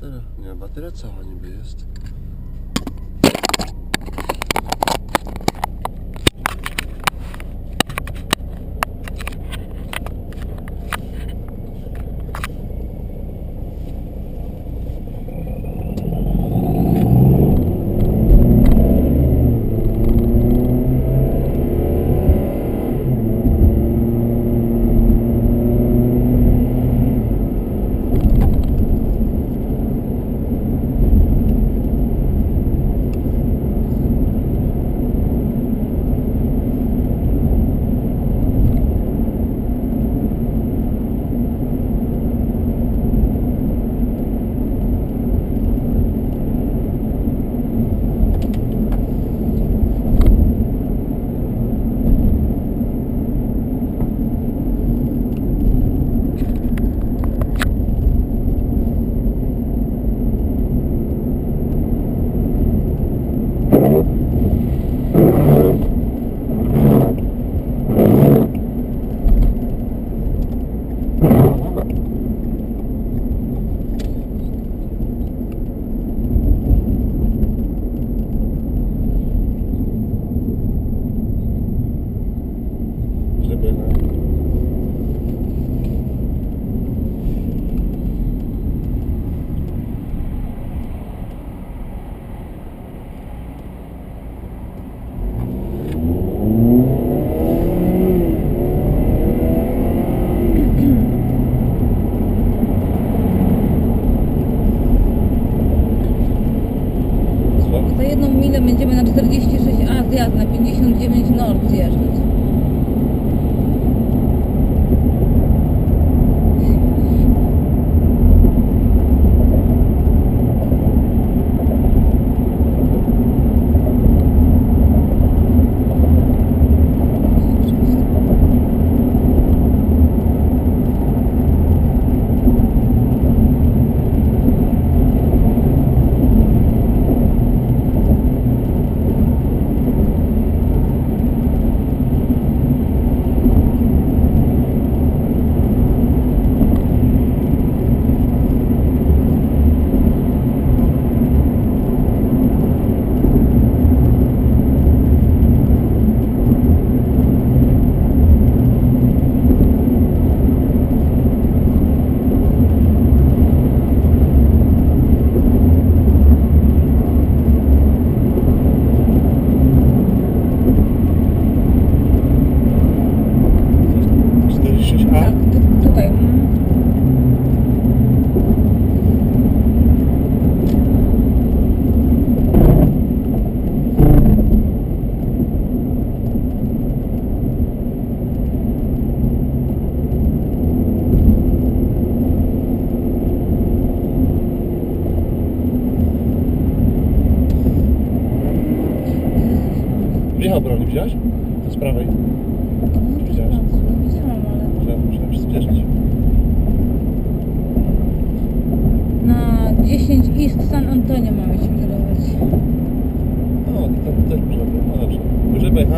bateria. Nie, bateria cała niby jest.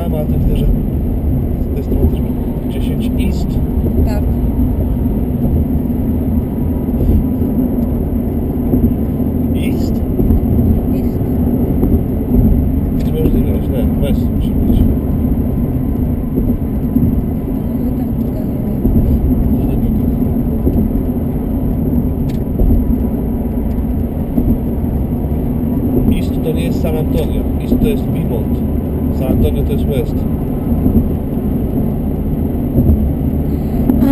zatrzymałem, ale to widzę, że z tej 10 ist.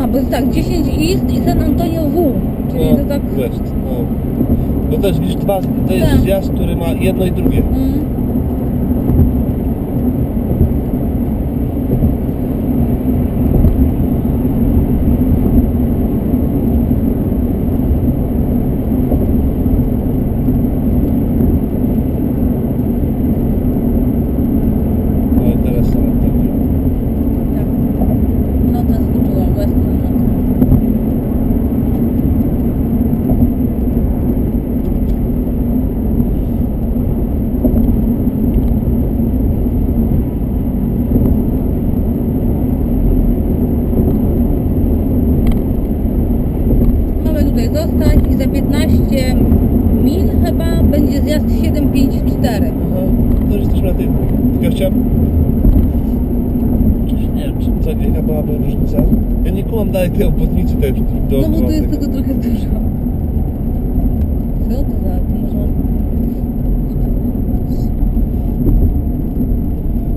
A, bo jest tak, 10 ist i San Antonio W. Czyli to tak... West, no. Też widzisz, to jest Tak. zjazd, który ma jedno i drugie. Mhm. 754. Aha, to już jesteśmy na tym. Tylko chciałem... Nie wiem, czy co, jaka byłaby różnica? Ja nie kumam dalej tej obwodnicy tej do No bo tu jest tego. trochę dużo. Co to za... Może...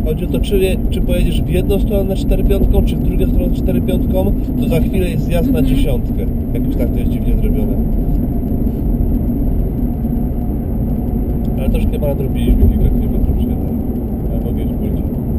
Chodzi o to, czy, czy pojedziesz w jedną stronę 4.5, czy w drugą stronę 4.5, to za chwilę jest zjazd na Mhm. dziesiątkę. Jakoś tak to jest dziwnie zrobione. Ale troszkę nadrobiliśmy kilka kilometrów się. Ale mogę pójdzie.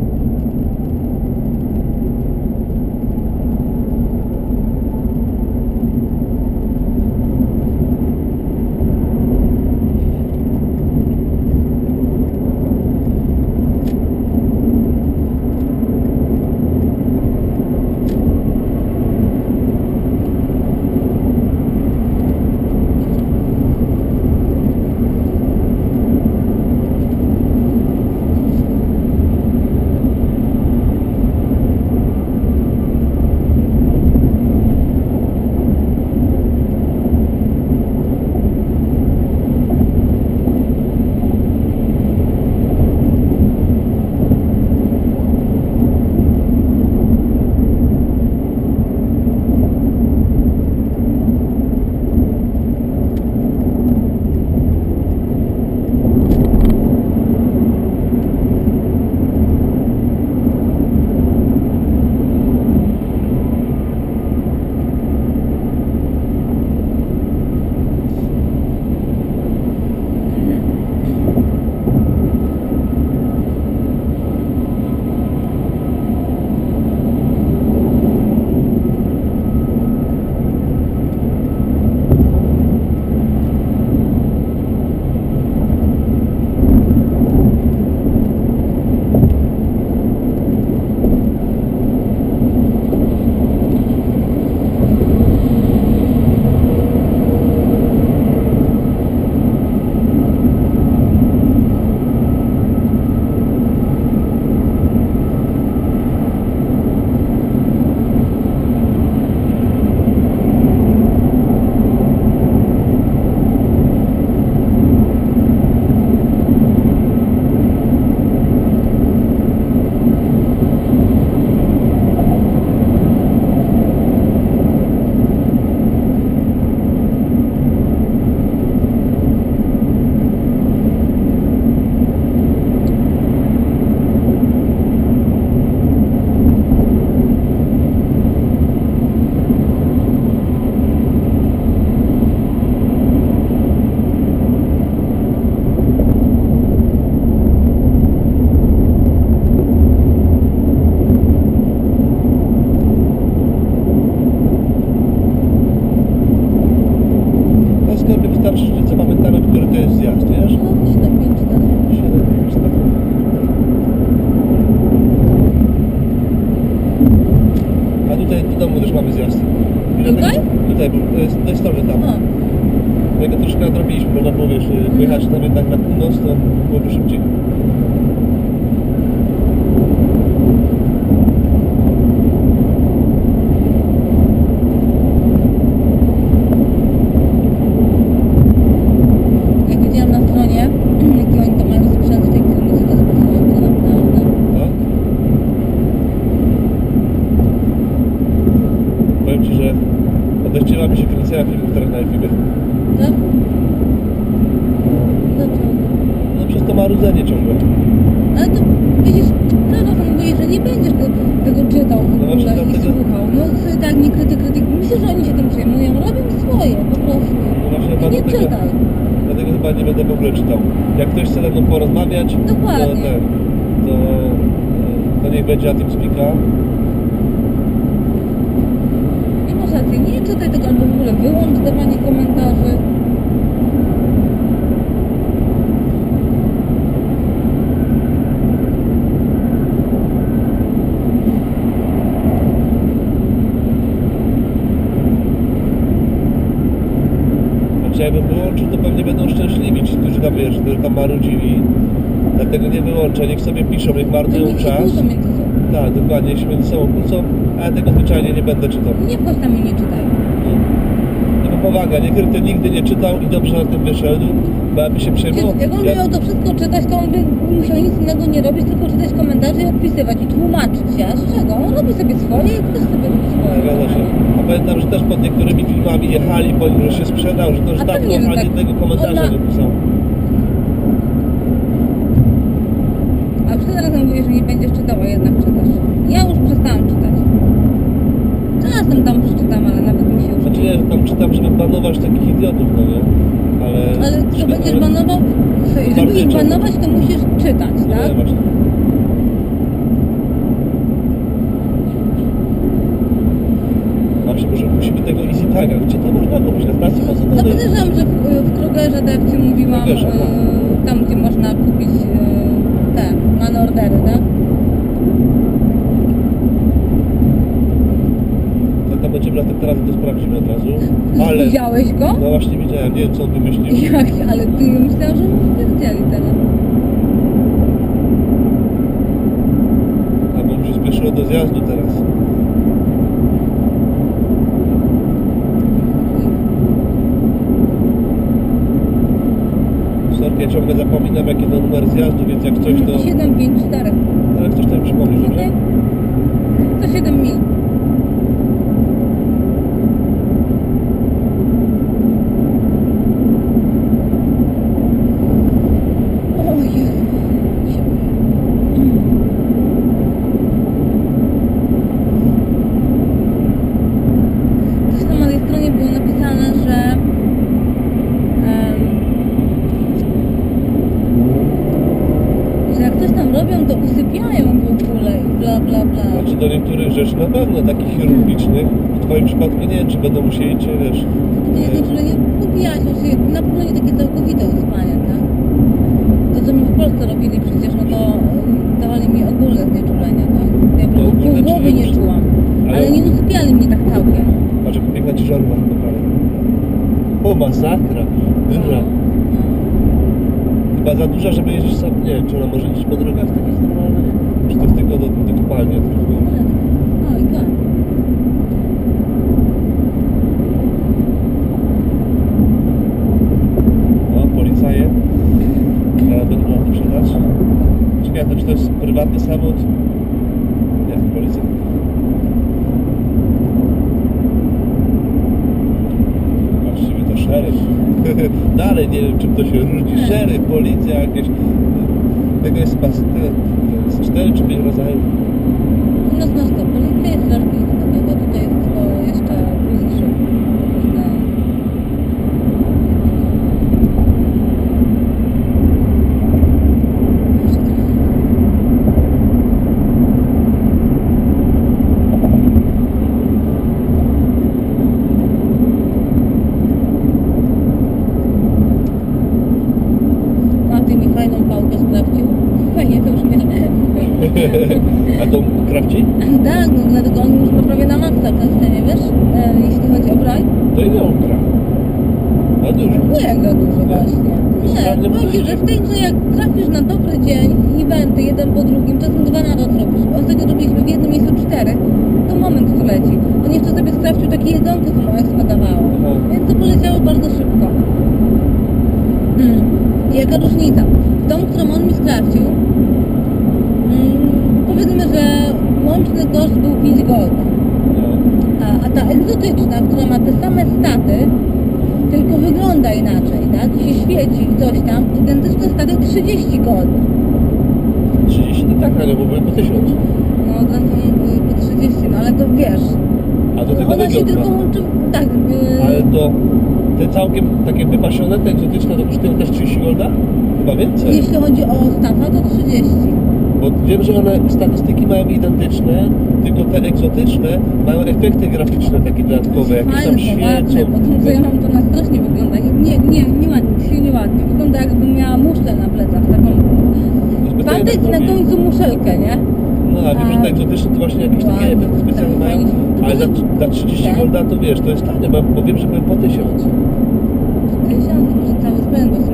Zjazd. I Tutaj? Tutaj, bo to jest, to jest to, że tam. A, My go troszkę nadrobiliśmy, można było wiesz, pojechać tam jednak na północ, to byłoby szybciej. jak widziałam na stronie, jaki oni tam mają sprzęt w tej klinice, to specjalnie naprawdę. No. Powiem Ci, że odechciewa mi się kręcenia filmów teraz na YouTube. Tak? Dlaczego? No przez to marudzenie ciągle. Ale to widzisz, prawo to mówię, że nie będziesz tego, tego czytał w No ogóle właśnie i słuchał. No sobie tak nie krytyk, krytyk. Myślę, że oni się tym przejmują, robią swoje po prostu. No właśnie I nie dlatego, czytaj. dlatego chyba nie będę w ogóle czytał. Jak ktoś chce ze mną porozmawiać, to, Dokładnie. ten, to, to niech będzie na tym spika. Nie masz racji, nie czytaj tego albo w ogóle wyłącz dawanie komentarzy. Jakbym wyłączył, to pewnie będą szczęśliwi ci, którzy tam wiesz, tam marudzili. Dlatego nie wyłączę, niech sobie piszą, niech No marnują niech się czas. Tak, dokładnie, jeśli między sobą kłócą, a ja tego zwyczajnie nie będę czytał. Nie wchodź tam i nie czytaj. Po powaga, niekryty nigdy nie czytał i dobrze na tym wyszedł, bo jakby się przejmował. Jak on miał to wszystko czytać, to on by musiał nic innego nie robić, tylko czytać komentarze i odpisywać i tłumaczyć się. A z czego? On robi sobie swoje i też sobie robi swoje. Zgadza się. A pamiętam, że też pod niektórymi filmami jechali, nim, że się sprzedał, że to już dawno ani tak. jednego komentarza nie pisał. A przed razem mówisz, że nie będziesz czytał, a jednak czytasz. Ja już przestałam czytać. Czasem tam przeczytam, ale nawet mi się już Że tam czytam, żeby banować takich idiotów, no nie? Ale... Ale ale- będziesz banował? Żeby ich banować, to musisz czytać, No tak? nie, właśnie. Na przykład, że musimy tego easy taga. Gdzie to można kupić? Na stacji No benzynowej? podejrzewam, że w, w Krogerze, tak jak Ci mówiłam, Krogerze, e, tak. tam gdzie można kupić e, te man ordery, tak? To tam będziemy na tym teraz to sprawdzimy od razu. Ale... Widziałeś go? No właśnie widziałem, nie wiem co on wymyślił. Jak, ale ty myślałam, że mu spierdzieli teraz. A bo mi się spieszyło do zjazdu teraz. Sorki, ja ciągle zapominam jaki to numer zjazdu, więc jak coś to... 754. Ale ktoś tam przypomni, że Okej. nie? To 7 mil. Ojej. Coś tam na tej stronie było napisane, że em, że jak coś tam usypiają w ogóle i bla bla bla. Znaczy do niektórych rzeczy na pewno, takich chirurgicznych. W twoim przypadku nie wiem, czy będą musieli cię, wiesz... To nie znaczy, że nie na pewno nie takie całkowite uspanie, tak? To co mi w Polsce robili przecież, no to y, dawali mi ogólne znieczulenia, tak? Ja po pół ogólne, głowy nie czułam. ale- Ale nie usypiali mnie tak całkiem. Patrz, jak piękna ci żarła prawej. O, masakra. Duża. No. Chyba za duża, żeby jeździć sam. Nie wiem, czy ona może jeździć po drogach takich normalnych? Czy to jest tylko do, do kopalni? tylko? No i tak. O, policaje. Teraz będą nam sprzedać. Czekaj, to czy to jest prywatny samochód? Nie, policja. Właściwie to szeryf. Dalej nie wiem, czym to się różni. Szeryf, policja, jakieś... Tego jest pas... to jest cztery czy pięć rodzajów. U nas masz to policja i straż miejscowego, tutaj jest tylko jeszcze późniejszy. Różne... Jeszcze trochę. A ty mi fajną pałkę sprawdził? Fajnie to brzmi. A to krawci? Tak, no dlatego on już ma prawie na maksa scenie, wiesz? E, jeśli chodzi o broń. To ile on gra? A dużo. Nie gra dużo właśnie. Sprawnie Nie, powiem że w tej grze jak trafisz na dobry dzień, eventy jeden po drugim, czasem dwa na rok robisz. Ostatnio robiliśmy w jednym miejscu cztery, to moment tu leci. On jeszcze sobie sprawdził takie jedzonko, co mu. Aha. Więc to poleciało bardzo szybko. Mm. I Jaka różnica? Tą, którą on mi sprawdził, że łączny koszt był 5 gold. No. A, a ta egzotyczna, która ma te same staty, tylko wygląda inaczej, tak? I się świeci i coś tam, identyczne staty 30 gold. 30 to tak, ale bo były po 1000. No teraz są po 30, no ale to wiesz. A do tego Ona się tylko łączy, tak, y, Ale to te całkiem takie wypasione, te egzotyczne to kosztują też 30 golda? Chyba więcej. jeśli chodzi o stafa, to 30. Bo wiem, że one statystyki mają identyczne, tylko te egzotyczne mają efekty graficzne takie dodatkowe, jakieś tam świecą. co ja mam to na strasznie wygląda. Nie, nie, nie ładnie, nie ładnie. Wygląda jakbym miała muszlę na plecach, taką tak na końcu muszelkę, nie? No, a wiem, że te egzotyczne to właśnie jakieś takie efekty specjalne tak, mają, ale za, za 30 Tak. golda to wiesz, to jest tanie, bo, bo wiem, że były po 1000. Tysiąc, może cały sprzęt,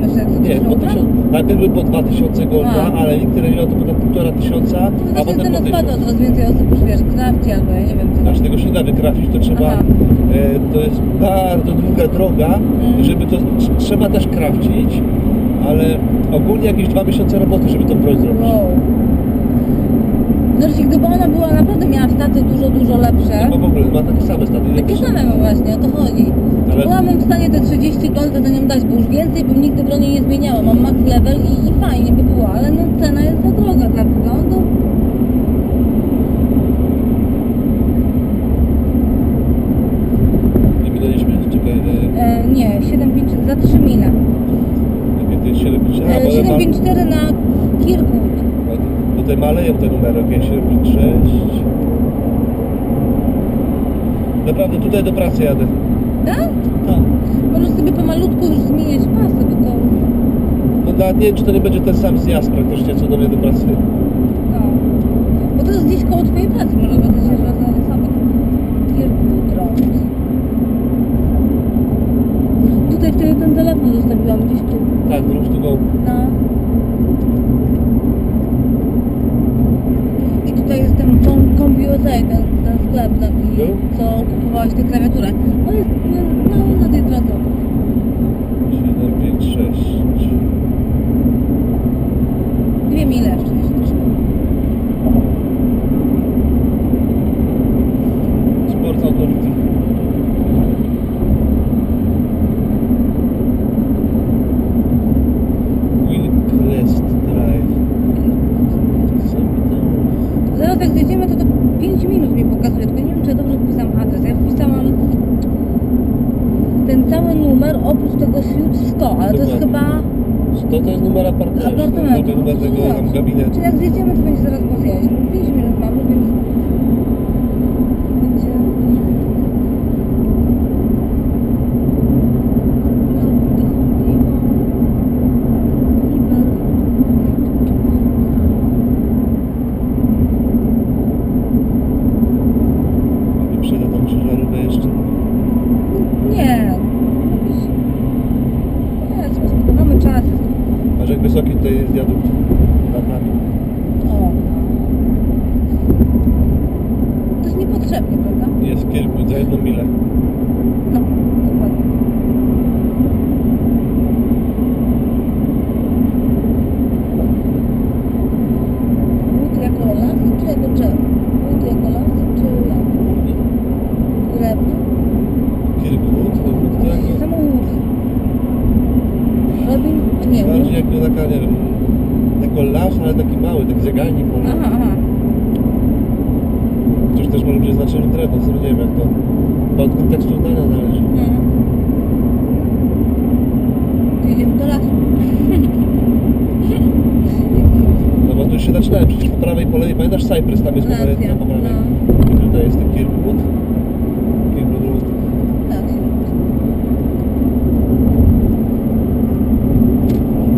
Nie, po tysiąc, najpierw były po 2000 golda, A. ale niektóre miały to potem półtora tysiąca, a właśnie potem po teraz spada tysiąc. więcej osób już wiesz, krawci albo ja nie wiem co. Znaczy tego się nie da wykrafić, to trzeba, Aha. e, to jest bardzo długa droga, Mm. żeby to, tr- trzeba też krawcić, ale ogólnie jakieś dwa miesiące roboty, żeby tą broń zrobić. Wow. Zresztą gdyby ona była naprawdę miała staty dużo, dużo lepsze, No bo w ogóle ma takie same staty. takie same no właśnie, o to chodzi. Ale- Byłabym w stanie te 30 golda za nią dać, bo już więcej bym nigdy broni nie zmieniała. Mam max level i, i fajnie by było, ale no cena jest za droga dla wyglądu. Nie minęliśmy? Czekaj, e, E, nie, 7,5 za 3 mile. jakie to jest 7, a, E, bo ma- 754 na Kirkwood. Tutaj jakieś 756. Naprawdę tutaj do pracy jadę. Tak? Tak. Możesz sobie pomalutku już zmieniać pasy, bo to... No nawet nie wiem, czy to nie będzie ten sam zjazd praktycznie, co do mnie do pracy. No. Bo to jest gdzieś koło twojej pracy, może będę się raz na. Kirkwood Road. Tutaj wtedy ten telefon zostawiłam gdzieś tu. Tak, wróć tu go. No. I tutaj jest ten CompuSA, ten, ten sklep No. co kupowałeś tę klawiaturę. Jest no, no, na tej drodze. 756. Dwie mile jeszcze jest troszkę. Sport Authority. Willcrest Drive. Co mi tam? Zaraz jak zjedziemy, to to 5 minut mi pokazuje, tylko nie wiem, czy ja dobrze wpisałam adres. Ja wpisałam ten cały numer oprócz tego Suite 100, ale to jest Dokładnie. chyba 100 to jest numer apartamentu. apartamentu. Numer tego tam gabinetu. Czyli jak zjedziemy, to będzie zaraz po zjeździe. 5 minut mamy, więc będzie... Wyprzedzę tą ciężarówkę jeszcze. Nie. Nie, sobie spokojamy czas. Aż jak wysoki tutaj jest wiadukt nad nami. O. To jest niepotrzebnie, prawda? Jest kilku za jedną milę. No, dokładnie. Łód jako lasy, czy jako drzewo? Łód jako lasy, czy jak? Drewno? Kilku, to to jako... Samo łód. Robin? Nie, łód. Bardziej jako taka, nie wiem, jako las, ale taki mały, taki zagajnik może. Aha, aha. Chociaż też może być znaczenie drewno, w sumie nie wiem jak to. Chyba od kontekstu zdania zależy. Mhm. To idziemy do lasu. No bo tu już się zaczynałem, przecież po prawej, Cypress, tam jest numer Racja, jedna po prawej. no. I tutaj jest ten Kirkwood. Kirkwood. Tak.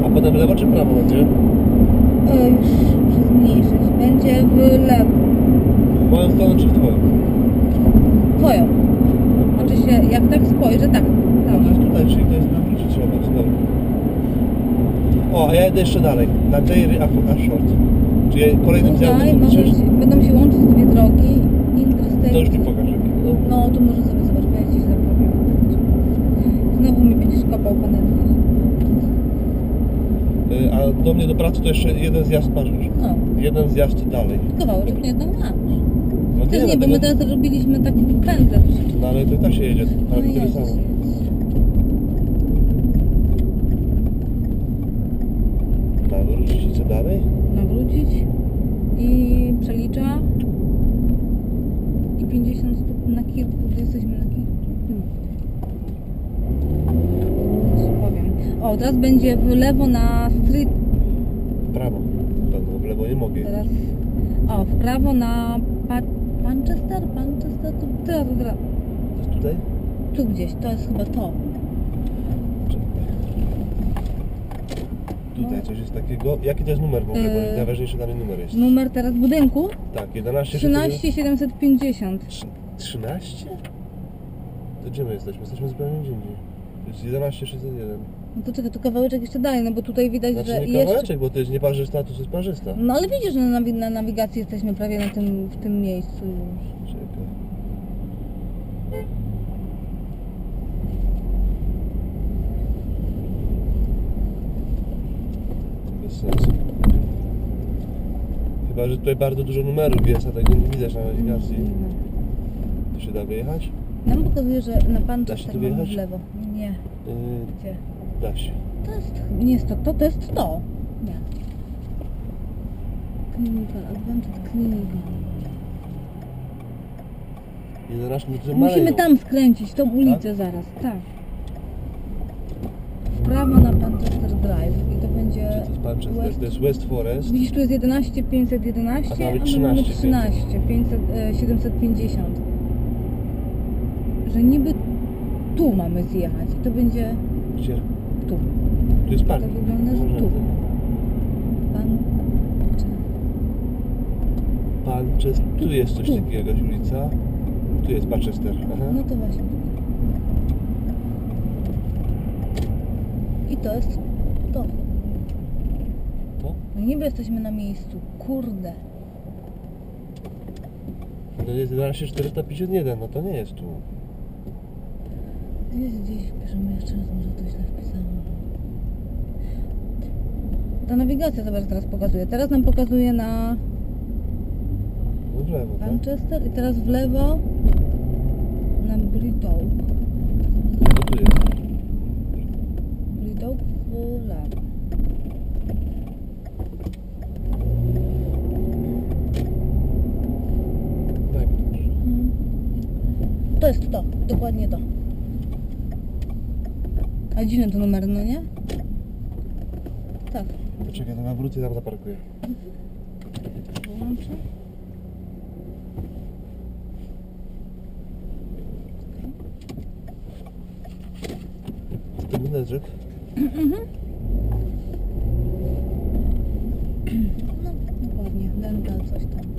A potem lewo czy prawo będzie? E, już zmniejszyć. Będzie w lewo. W moją stronę czy w twoją? Twoją. Znaczy się, jak tak spojrzę, tak. No to jest tutaj, czyli to jest na wrócić trzeba być, dobra. O, a ja jedę jeszcze dalej, na Dairy Ashort. Czyli kolejnym Tutaj ma przecież- być, będą się łączyć dwie drogi. Interstate. To już mi pokażę. No, to może sobie zobacz, bo ja ci źle powiem. Znowu mi będziesz kopał panelki. Y, A do mnie do pracy to jeszcze jeden zjazd już. No, Jeden zjazd dalej. kawałeczek nie znam masz. No Też nie, bo dlatego- my teraz robiliśmy taki pędzel. No ale to i tak się jedzie, No ale tyle samo. co dalej? I przelicza i 50 stóp na kilku, to jesteśmy na kilku. Hmm. O, teraz będzie w lewo na street, W prawo. Pewno w lewo nie mogę. teraz, o, w prawo na pa, Manchester, Manchester, tu, teraz, teraz, tutaj? tu gdzieś, to jest chyba to. Czekaj. Tutaj coś jest takiego. Jaki to jest numer w ogóle? Bo Yy. najważniejszy dla mnie numer jest. Numer teraz budynku Tak, 11 13750. Trz- 13? To gdzie my jesteśmy? Jesteśmy zupełnie gdzie indziej. To jest 11 601. No to czekaj, to kawałeczek jeszcze dalej, no bo tutaj widać, Znaczy że nie jeszcze... kawałeczek, bo to jest nieparzysta, to jest parzysta. No ale widzisz, że na, nawi- na nawigacji jesteśmy prawie na tym, w tym miejscu już. Czekaj. Bez sensu. Chyba, że tutaj bardzo dużo numerów jest, a tego nie widać na nawigacji. Tu się da wyjechać? Nam pokazuje, że na Da się tu mamy w wjechać? lewo. Nie, Yy, gdzie? da się. To jest, nie jest to, to, to jest to. Nie. Clinical, Advanced Clinical. 11 minut że Musimy maleją. tam skręcić, tą ulicę zaraz, tak. W prawo na to Manchester? West... To jest West Forest. Widzisz, tu jest 11 511, A mamy 13 13 500, e, 750. Że niby tu mamy zjechać i to będzie Gdzie? tu. Tu jest park. To wygląda, że tu. Pan... Pan, tu jest coś Tu. takiego, jakaś ulica? Tu jest Manchester. Aha. No to właśnie. I to jest to. No niby jesteśmy na miejscu. Kurde. To jest 11 451, no to nie jest tu. Jest gdzieś, piszemy jeszcze raz, może to źle wpisałam. Ta nawigacja zobacz teraz pokazuje. Teraz nam pokazuje na No w lewo, tak? Manchester i teraz w lewo na Britow. No tu jest. Britow w lewo. Daj mi to. Mhm. To jest to, dokładnie to. A dziwny to numer, no nie? Tak. Poczekaj, to nawrócę i tam zaparkuję. Wyłączę. Terminarzyk. No, dokładnie. Dental coś tam.